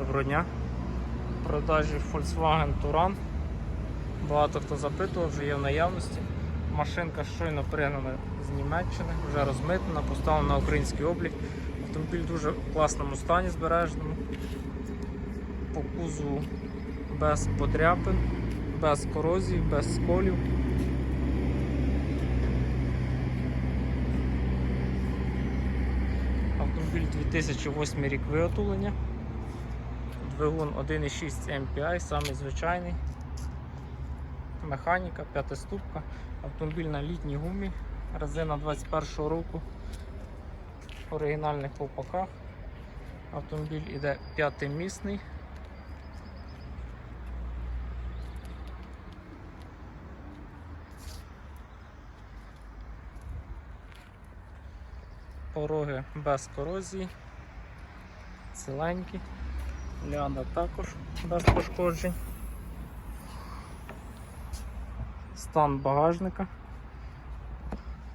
Доброго дня. Продажі Volkswagen Touran. Багато хто запитував, вже є в наявності. Машинка щойно пригнана з Німеччини, вже розмитнена, поставлена на український облік. Автомобіль дуже в класному стані збереженому. По кузову без подряпин, без корозії, без сколів. Автомобіль 2008 рік виготовлення. Двигун 1,6 MPI, самий звичайний. Механіка, п'ятиступка, автомобіль на літній гумі, резина 21 року, в оригінальних ковпаках. Автомобіль іде п'ятимісний. Пороги без корозії, ціленькі, ляда також без пошкоджень. Стан багажника,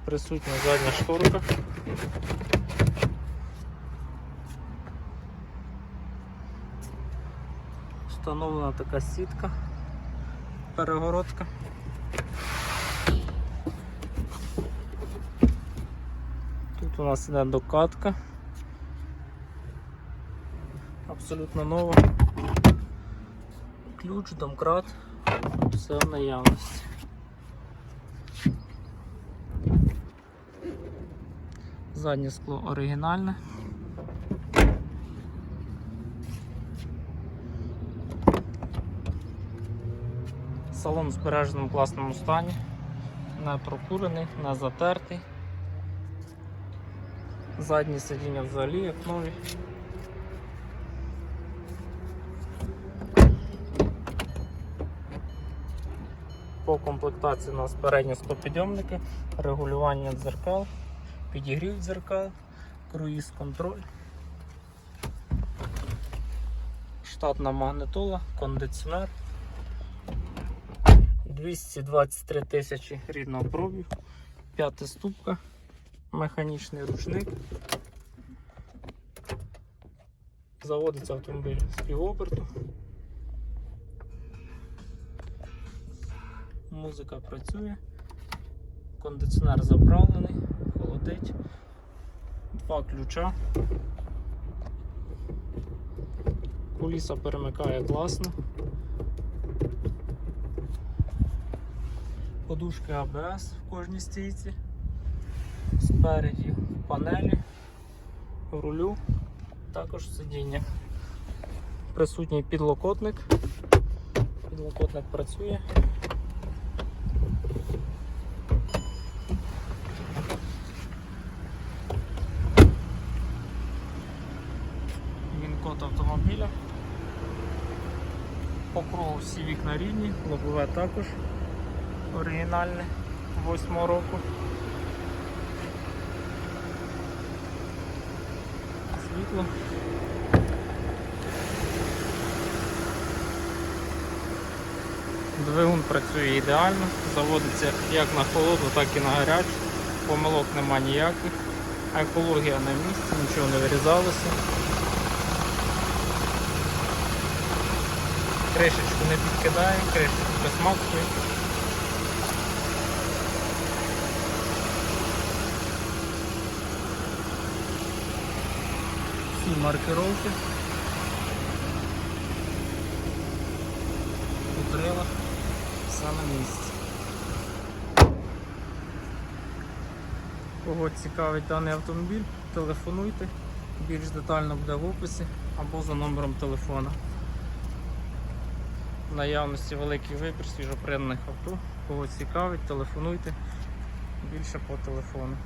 присутня задня шторка. Встановлена така сітка, перегородка. Тут у нас іде докатка. Абсолютно нова. Ключ, домкрат, все в наявності. Заднє скло оригінальне. Салон в збереженому класному стані, не прокурений, не затертий. Задні сидіння взагалі як нові. По комплектації у нас передні склопідйомники, регулювання дзеркал, підігрів дзеркал, круїз контроль, штатна магнитола, кондиціонер. 223 тисячі рідного пробігу, п'ятиступка, механічний ручник. Заводиться автомобіль з півоберту. Музика працює, кондиціонер заправлений, холодить, два ключа. Куліса перемикає класно. Подушки АБС в кожній стійці. Спереді в панелі, в рулю, також в сидіннях. Присутній підлокотник. Підлокотник працює. Він автомобіля. По всі вікна рідні, лобове також оригінальне 8 року. Світло. Двигун працює ідеально, заводиться як на холоду, так і на гарячу. Помилок нема ніяких. Екологія на місці, нічого не вирізалося. Кришечку не підкидає, кришечку безматкує. Всі маркировки. Утрила, все на місці. Кого цікавить даний автомобіль, телефонуйте, більш детально буде в описі або за номером телефона. Наявності великий вибір свіжопринених авто. Кого цікавить, телефонуйте більше по телефону.